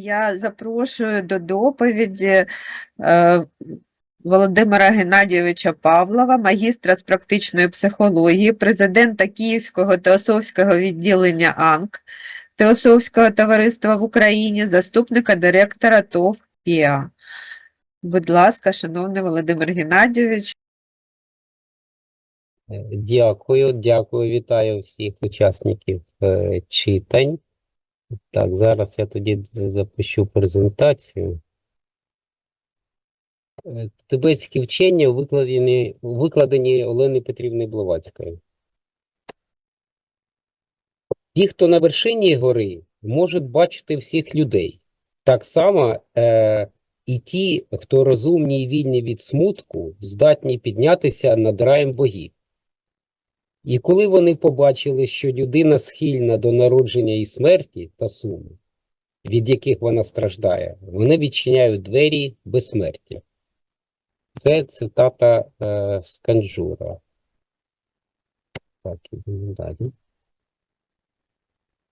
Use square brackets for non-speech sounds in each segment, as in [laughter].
я запрошую до доповіді е, Володимира Геннадійовича Павлова, магістра з практичної психології, президента Київського Теософського відділення АНК Теософського товариства в Україні, заступника директора ТОВ ПІА. Будь ласка, шановний Володимир Геннадійович. Дякую, дякую, вітаю всіх учасників е, читань. Так, зараз я тоді запущу презентацію. Е, Тибетські вчення викладені, викладені Олени Петрівни Блаватської. Ті, хто на вершині гори, можуть бачити всіх людей. Так само е, і ті, хто розумні і вільні від смутку, здатні піднятися над раєм богів. І коли вони побачили, що людина схильна до народження і смерті та суму, від яких вона страждає, вони відчиняють двері безсмертя. Це цитата е, з Канджура. Так, ідемо далі.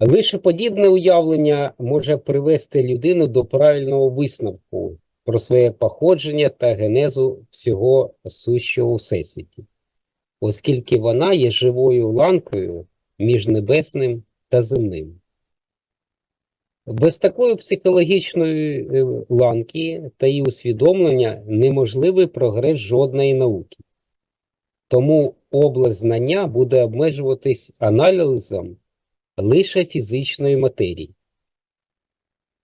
Лише подібне уявлення може привести людину до правильного висновку про своє походження та генезу всього сущого всесвіті оскільки вона є живою ланкою між небесним та земним. Без такої психологічної е, ланки та її усвідомлення неможливий прогрес жодної науки. Тому область знання буде обмежуватись аналізом лише фізичної матерії.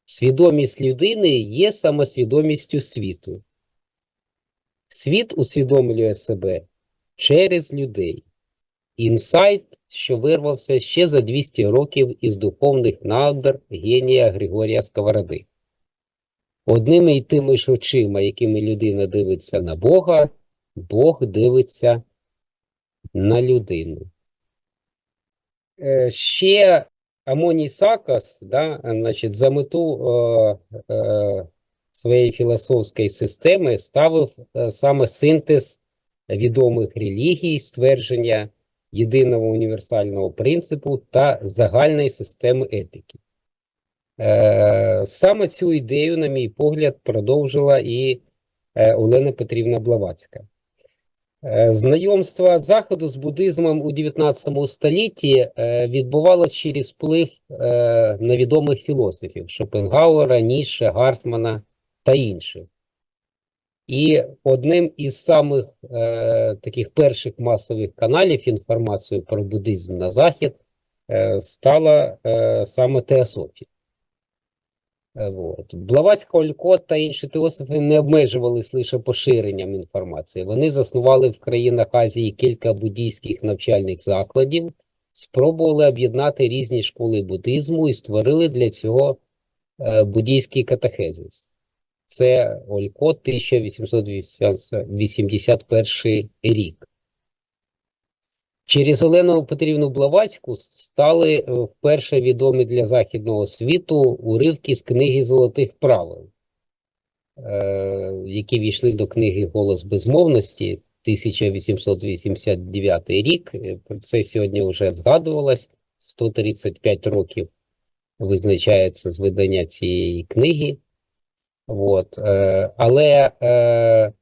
Свідомість людини є самосвідомістю світу. Світ усвідомлює себе через людей. Інсайт, що вирвався ще за 200 років із духовних надр генія Григорія Сковороди. Одними й тими ж очима, якими людина дивиться на Бога, Бог дивиться на людину. Е, Ще Амоній Сакас, да, значить, за мету е, е, своєї філософської системи ставив е, саме синтез відомих релігій, ствердження єдиного універсального принципу та загальної системи етики. Е, Саме цю ідею, на мій погляд, продовжила і е, Олена Петрівна Блаватська. Е, Знайомство Заходу з буддизмом у 19 столітті відбувалося через вплив е, на відомих філософів Шопенгауера, Ніше, Гартмана та інших. І одним із самих е, таких перших масових каналів інформацію про буддизм на захід е, стала е, саме теософія. Е, от. Блаватська Олькот та інші теософи не обмежувались лише поширенням інформації. Вони заснували в країнах Азії кілька буддійських навчальних закладів, спробували об'єднати різні школи буддизму і створили для цього е, буддійський катехезис. Це Олькот 1881 рік. Через Олену Петрівну Блаватську стали е, вперше відомі для західного світу уривки з книги Золотих правил, е, які війшли до книги Голос безмовності 1889 рік. Е, це сьогодні вже згадувалось. 135 років визначається з видання цієї книги. От, е, але е,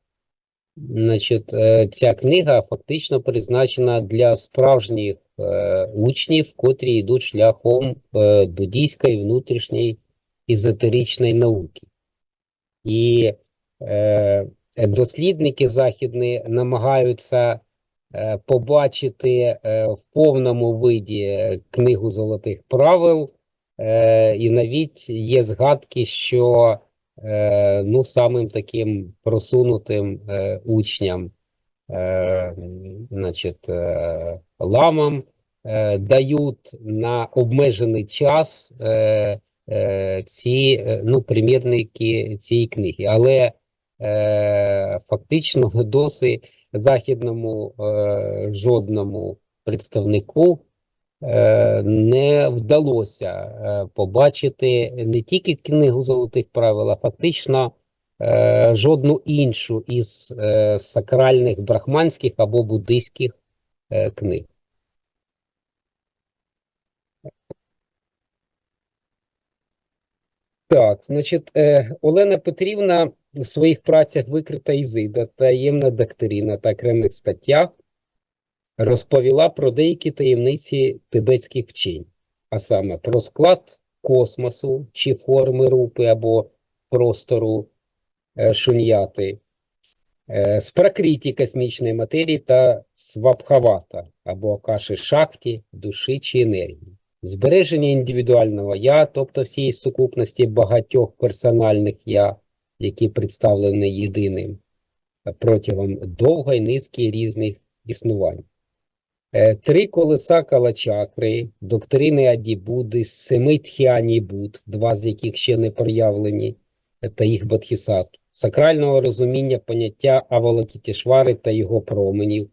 значить, е, ця книга фактично призначена для справжніх е, учнів, котрі йдуть шляхом е, буддійської внутрішньої езотеричної науки. І е, дослідники західні намагаються е, побачити е, в повному виді книгу золотих правил, е, і навіть є згадки, що ну, самим таким просунутим е, учням, е, значить, е, ламам е, дають на обмежений час е, е, ці е, ну, примірники цієї книги. Але е, фактично [laughs] досі західному е, жодному представнику е, не вдалося е, побачити не тільки книгу золотих правил, а фактично е, жодну іншу із е, сакральних брахманських або буддийських е, книг. Так, значить, е, Олена Петрівна у своїх працях Викрита Ізида, таємна доктрина та окремих статтях розповіла про деякі таємниці тибетських вчень, а саме про склад космосу чи форми рупи або простору е, шуньяти, е, з пракриті космічної матерії та свабхавата або акаші шакті, душі чи енергії збереження індивідуального я, тобто всієї сукупності багатьох персональних я, які представлені єдиним протягом довгої низки різних існувань. Е, Три колеса калачакри, доктрини Адібуди, семи тхіані Буд, два з яких ще не проявлені, е, та їх бодхісаттв, сакрального розуміння поняття Авалокітішвари та його променів,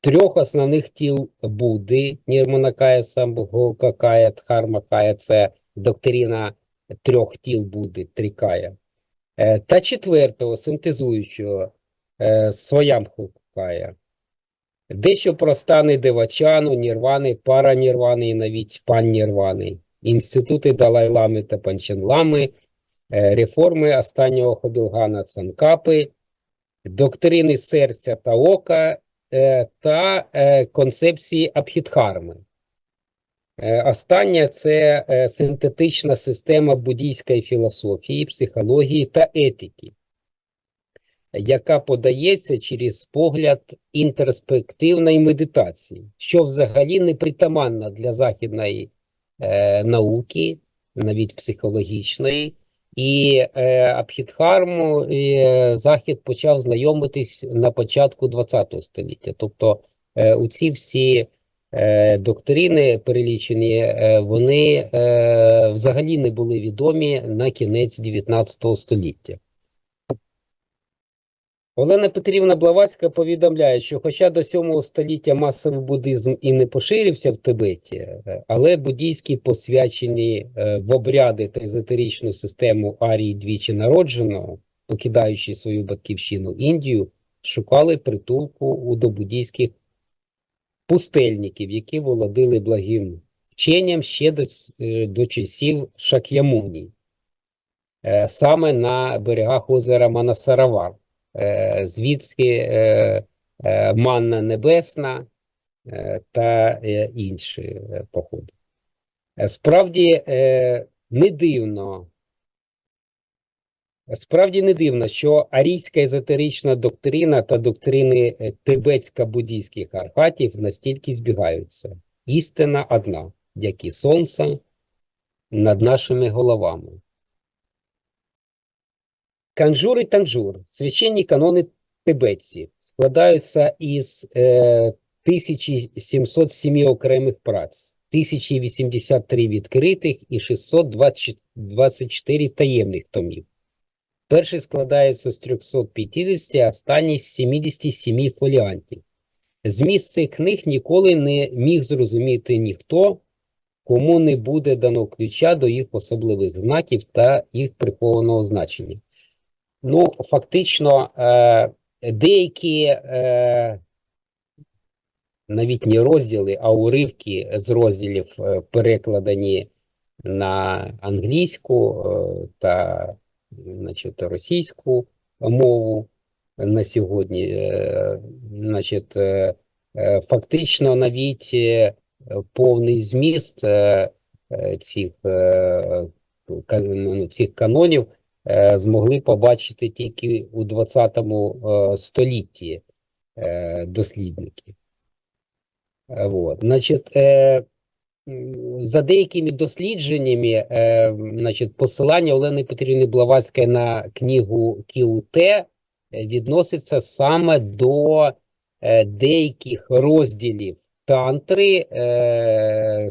трьох основних тіл Будди, Нірманакая, Самбхокакая, Дхармакая, це доктрина трьох тіл Будди, Трікая, Е, та четвертого, синтезуючого, Своямхокая. Дещо про стани Девачану, Нірвани, Паранірвани і навіть Паннірвани, інститути Далай-Лами та Панченлами, е, реформи останнього Хобілгана Цанкапи, доктрини серця та ока е, та е, концепції Абхідхарми. Останнє це синтетична система буддійської філософії, психології та етики, яка подається через погляд інтроспективної медитації, що взагалі не притаманна для західної е, науки, навіть психологічної. І е, Абхідхарму е, Захід почав знайомитись на початку ХХ століття. Тобто е, у ці всі е, доктрини перелічені, е, вони е, взагалі не були відомі на кінець 19 століття. Олена Петрівна Блаватська повідомляє, що хоча до 7 століття масовий буддизм і не поширився в Тибеті, е, але буддійські посвячені е, в обряди та езотеричну систему Арії двічі народженого, покидаючи свою батьківщину Індію, шукали притулку у добуддійських пустельників, які володили благим вченням ще до, е, до часів Шак'ямуні, саме на берегах озера Манасаравар е, звідки е, е, манна небесна та інші походи. Справді не дивно, справді не дивно, що арійська езотерична доктрина та доктрини тибетсько-буддійських архатів настільки збігаються. Істина одна, як і сонце над нашими головами. Канжур і танжур, священні канони тибетців, складаються із е, 1707 окремих праць, 1083 відкритих і 624 таємних томів. Перший складається з 350, а останній з 77 фоліантів. Зміст цих книг ніколи не міг зрозуміти ніхто, кому не буде дано ключа до їх особливих знаків та їх прихованого значення. Ну, фактично, е, деякі е, навіть не розділи, а уривки з розділів е, перекладені на англійську та значить, російську мову на сьогодні. Значить, фактично навіть повний зміст цих, ну, цих канонів змогли побачити тільки у 20 е, столітті е, дослідники. Е, Вот. Значить, е, за деякими дослідженнями, е, значить, посилання Олени Петрівни Блаватської на книгу Кіуте е, відноситься саме до е, деяких розділів тантри е,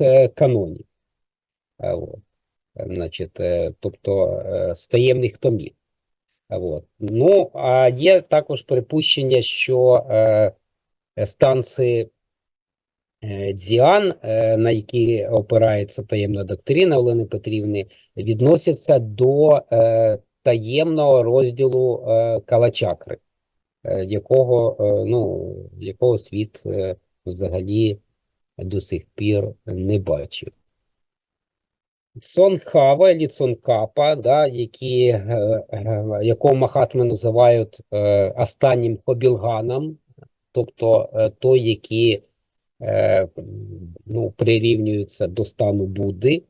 е, канонів. Е, От. Значить, е, тобто е, з таємних томів. От. Ну, а є також припущення, що е, станції е, Дзіан, на які опирається таємна доктрина Олени Петрівни, відносяться до таємного розділу Калачакри, якого, ну, якого світ взагалі до сих пір не бачив. Цонхава або Цонкапа, да, які, е, е, якого Махатми називають е, останнім Хобілганом, тобто е, той, який е, ну, прирівнюється до стану Будди,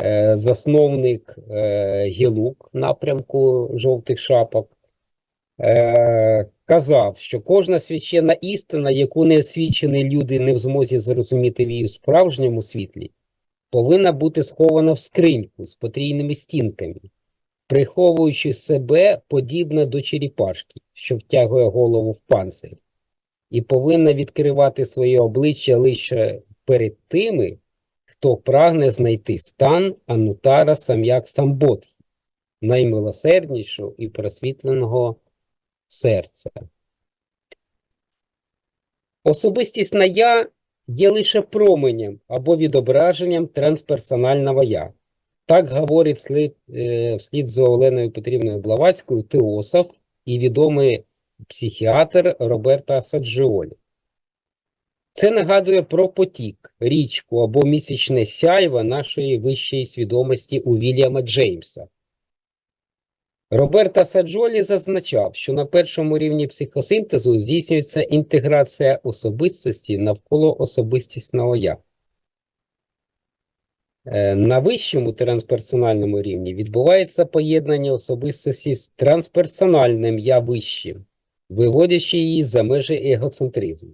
е, засновник е, Гілук напрямку жовтих шапок, е, казав, що кожна священна істина, яку неосвічені люди не в змозі зрозуміти в її справжньому світлі, повинна бути схована в скриньку з потрійними стінками, приховуючи себе подібно до черепашки, що втягує голову в панцир, і повинна відкривати своє обличчя лише перед тими, хто прагне знайти стан Анутара Сам'як Самбодхі, наймилосерднішого і просвітленого серця. Особистісна я є лише променем або відображенням трансперсонального я. Так говорить слід, е, вслід за Оленою Петрівною Блаватською теософ і відомий психіатр Роберта Саджіолі. Це нагадує про потік, річку або місячне сяйво нашої вищої свідомості у Вільяма Джеймса. Роберта Саджолі зазначав, що на першому рівні психосинтезу здійснюється інтеграція особистості навколо особистісного я. Е, На вищому трансперсональному рівні відбувається поєднання особистості з трансперсональним я вищим, виводячи її за межі егоцентризму.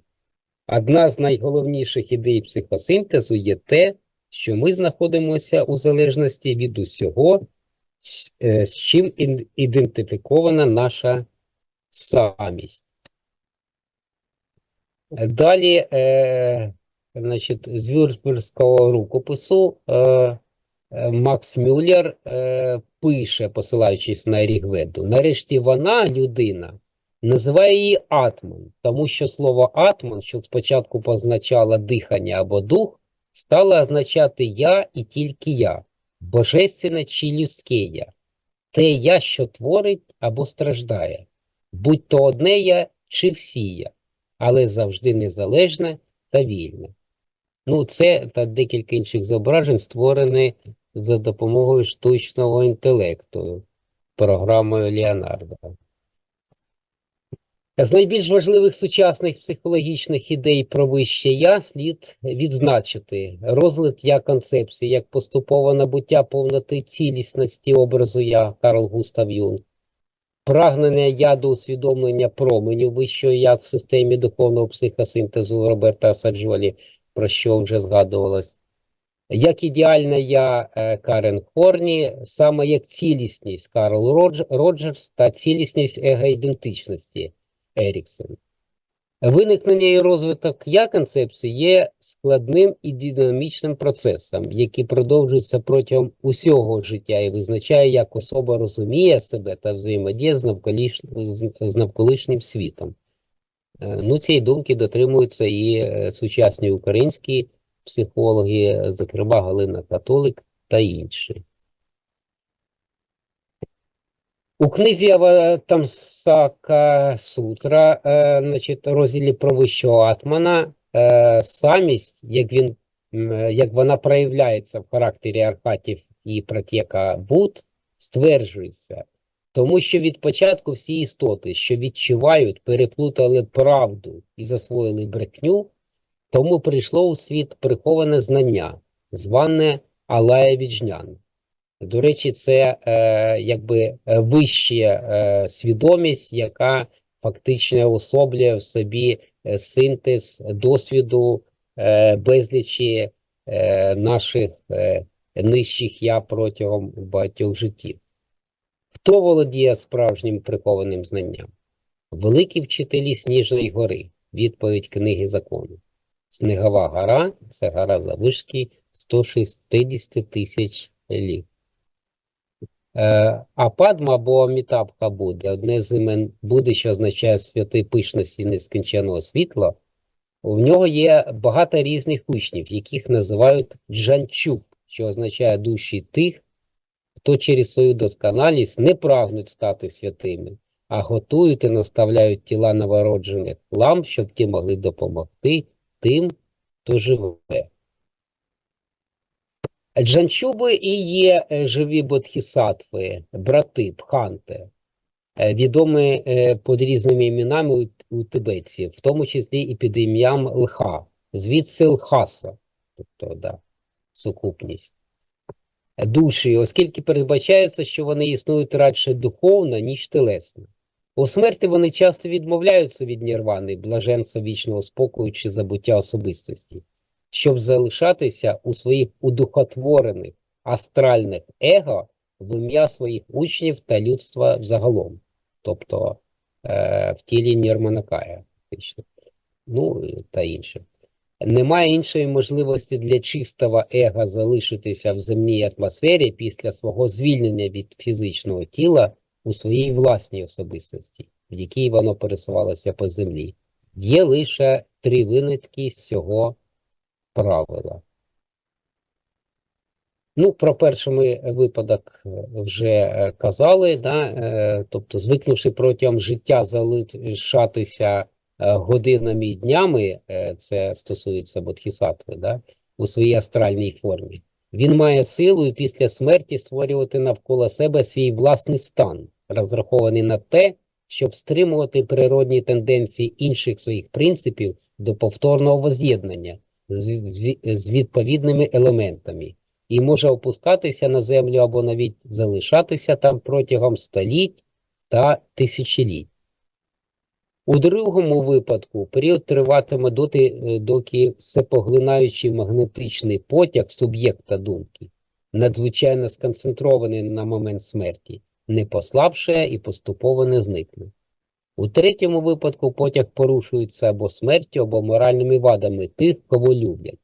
Одна з найголовніших ідей психосинтезу є те, що ми знаходимося у залежності від усього, з е, чим ідентифікована наша самість. Далі, е, значить, з Вюрцбурзького рукопису е, е, Макс Мюллер е, пише, посилаючись на Рігведу, нарешті вона, людина, називає її Атман, тому що слово Атман, що спочатку позначало дихання або дух, стало означати я і тільки я, божественне чи людське я, те я, що творить або страждає, будь то одне я чи всі я, але завжди незалежне та вільне. Ну, це та декілька інших зображень створені за допомогою штучного інтелекту програмою Леонардо. З найбільш важливих сучасних психологічних ідей про вище я слід відзначити розгляд я концепції як поступове набуття повноти цілісності образу я Карл Густав Юнг, прагнення я до усвідомлення променю вищого я в системі духовного психосинтезу Роберта Саджолі, про що вже згадувалось, як ідеальне я е, Карен Хорні, саме як цілісність Карл Родж- Роджерс та цілісність егоідентичності Еріксон. Виникнення і розвиток я концепції є складним і динамічним процесом, який продовжується протягом усього життя і визначає, як особа розуміє себе та взаємодіє з, навколиш... з- з навколишнім світом. Е, Ну, цієї думки дотримуються і е, сучасні українські психологи, зокрема Галина Католик та інші. У книзі Аватамсака Сутра, е, значить, розділі про вищого атмана, е, самість, як він, е, як вона проявляється в характері архатів і пратєка Буд, стверджується, тому що від початку всі істоти, що відчувають, переплутали правду і засвоїли брехню, тому прийшло у світ приховане знання, зване Алая Віджнян. До речі, це е, якби е, вища е, свідомість, яка фактично особлює в собі е, синтез досвіду е, безлічі е, наших е, нижчих я протягом багатьох життів. Хто володіє справжнім прихованим знанням? Великі вчителі Сніжної гори. Відповідь книги закону. Снігова гора це гора завишки 160 тисяч літ. Е, А Падма або Амітабха Будди, одне з імен Будди, що означає святий пишності нескінченого світла, в нього є багато різних учнів, яких називають джанчук, що означає душі тих, хто через свою досконалість не прагнуть стати святими, а готують і наставляють тіла новороджених лам, щоб ті могли допомогти тим, хто живе. Джанчуби і є е, живі бодхісаттви, брати, бханти, е, відомі е, під різними іменами у, тибетців, в тому числі і під ім'ям Лха, звідси Лхаса, тобто да, сукупність. Душі, оскільки передбачається, що вони існують радше духовно, ніж телесно. У смерті вони часто відмовляються від нірвани, блаженства вічного спокою чи забуття особистості, щоб залишатися у своїх удухотворених астральних его в ім'я своїх учнів та людства взагалом, тобто е, в тілі Нірманакая, фактично. ну та інше. Немає іншої можливості для чистого его залишитися в земній атмосфері після свого звільнення від фізичного тіла у своїй власній особистості, в якій воно пересувалося по землі. Є лише три винятки з цього правила. Ну, про перший ми випадок е, вже е, казали, да? е, тобто, звикнувши протягом життя залишатися е, годинами і днями, е, це стосується бодхісаттви, да? у своїй астральній формі, він має силу і після смерті створювати навколо себе свій власний стан, розрахований на те, щоб стримувати природні тенденції інших своїх принципів до повторного воз'єднання з, відповідними елементами і може опускатися на землю або навіть залишатися там протягом століть та тисячоліть. У другому випадку період триватиме доти, е, доки всепоглинаючий магнетичний потяг суб'єкта думки, надзвичайно сконцентрований на момент смерті, не послабшає і поступово не зникне. У третьому випадку потяг порушується або смертю, або моральними вадами тих, кого люблять.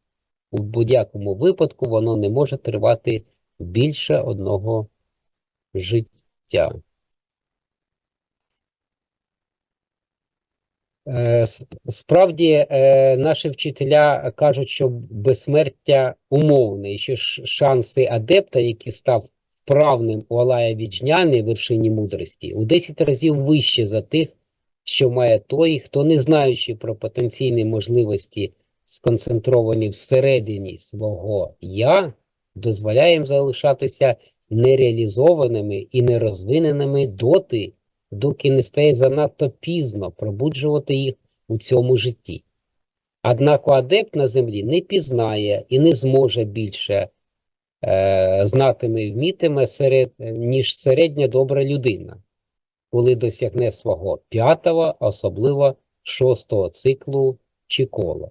У будь-якому випадку воно не може тривати більше одного життя. Е, Справді, е, наші вчителя кажуть, що безсмертя умовне, і що шанси адепта, який став вправним у Алая Віджняни, вершині мудрості, у 10 разів вище за тих, що має той, хто, не знаючи про потенційні можливості, сконцентровані всередині свого «я», дозволяє їм залишатися нереалізованими і нерозвиненими доти, доки не стає занадто пізно пробуджувати їх у цьому житті. Однак адепт на землі не пізнає і не зможе більше е, знатиме і вмітиме серед, ніж середня добра людина, коли досягне свого п'ятого, особливо шостого циклу чи кола.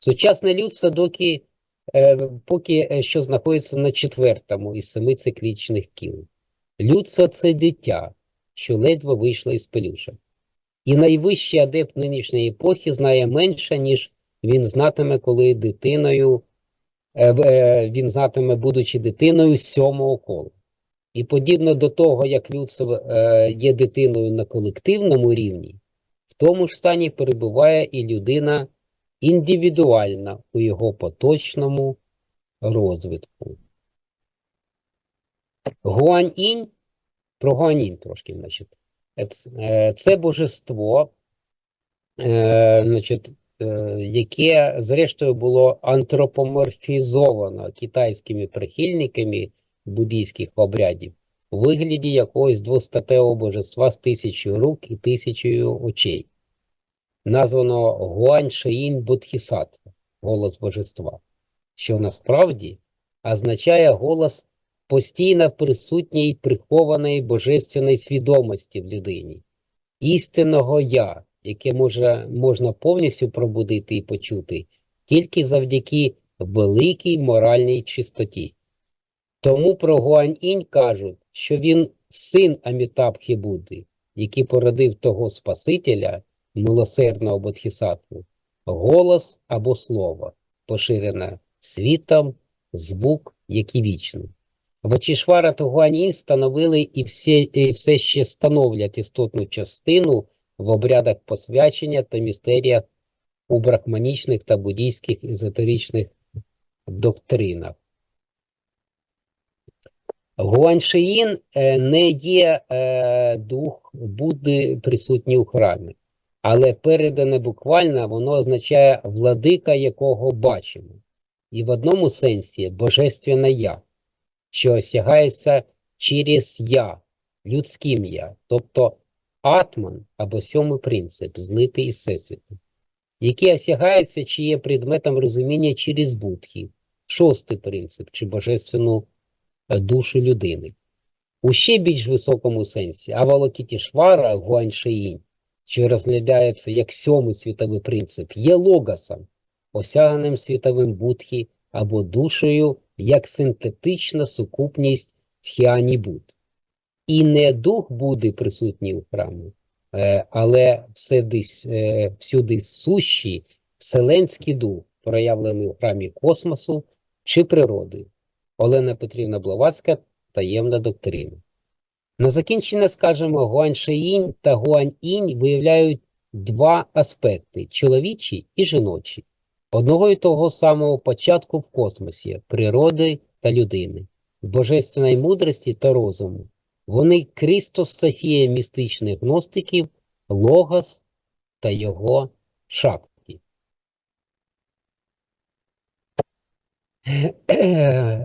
Сучасне людство доки, е, поки е, що знаходиться на четвертому із семи циклічних кіл. Людство – це дитя, що ледве вийшло із пелюшок. І найвищий адепт нинішньої епохи знає менше, ніж він знатиме, коли дитиною, е, е, він знатиме, будучи дитиною сьомого кола. І подібно до того, як людство е, є дитиною на колективному рівні, в тому ж стані перебуває і людина індивідуальна у його поточному розвитку. Гуань-інь, про Гуань-інь трошки, значить. Е, е, Це божество, значить, яке, зрештою, було антропоморфізовано китайськими прихильниками буддійських обрядів у вигляді якогось двостатевого божества з тисячою рук і тисячою очей, названого Гуань Шиїн Бодхісаттва, голос божества, що насправді означає голос постійно присутньої прихованої божественної свідомості в людині, істинного Я, яке може, можна повністю пробудити і почути тільки завдяки великій моральній чистоті. Тому про Гуань-інь кажуть, що він син Амітабхи Будди, який породив того Спасителя, милосердного Бодхісаттву, голос або слово, поширене світом, звук, який вічний. Вачішвара та Гуань-інь становили і, всі, і все ще становлять істотну частину в обрядах посвячення та містеріях у брахманічних та буддійських езотеричних доктринах. Гуаншиїн е, не є е, дух Будди присутній у храмі, але передане буквально воно означає владика, якого бачимо. і в одному сенсі божественне я, що осягається через я, людським я, тобто атман або сьомий принцип, злитий із всесвіту, який осягається чи є предметом розуміння через будхи, шостий принцип, чи божественну душу людини. У ще більш високому сенсі Авалокітішвара Гуаньшиїнь, що розглядається як сьомий світовий принцип, є логосом, осяганим світовим будхи або душею як синтетична сукупність тхіані буд. І не дух буде присутній у храмі, е, але все десь, е, всюди сущий вселенський дух, проявлений у храмі космосу чи природи. Олена Петрівна Блаватська таємна доктрина. На закінчення скажемо, Гуаньшиїнь та Гуаньінь виявляють два аспекти чоловічий і жіночий, одного і того самого початку в космосі, природи та людини, божественної мудрості та розуму. Вони Крістостофія містичних гностиків, Логос та його шакті.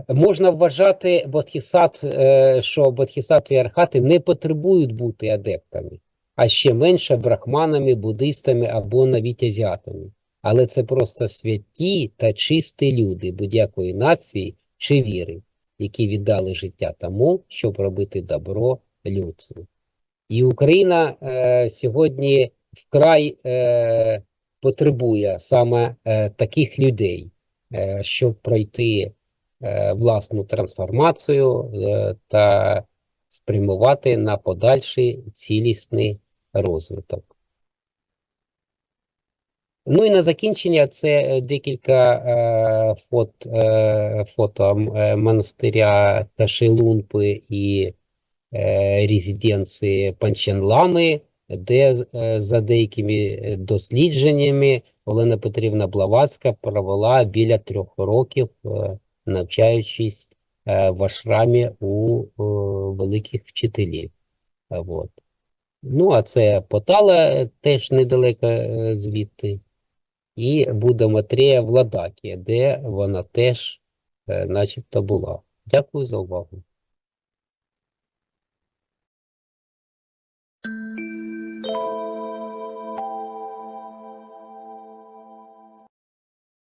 Можна вважати бодхісат, е, що бодхісаттви і архати не потребують бути адептами, а ще менше брахманами, буддистами або навіть азіатами. Але це просто святі та чисті люди будь-якої нації чи віри, які віддали життя тому, щоб робити добро людству. І Україна е, сьогодні вкрай е, потребує саме е, таких людей, е, щоб пройти е, власну трансформацію е, та спрямувати на подальший цілісний розвиток. Ну і на закінчення це е, декілька е, фот, е, фото е, монастиря Ташилунпи і е, резиденції Панченлами, де е, за деякими е, дослідженнями Олена Петрівна Блаватська провела біля трьох років, е, навчаючись е, в ашрамі у е, великих вчителів. Вот. Ну, а це Потала теж недалеко звідти. І буде Матрея в Ладакі, де вона теж начебто була. Дякую за увагу.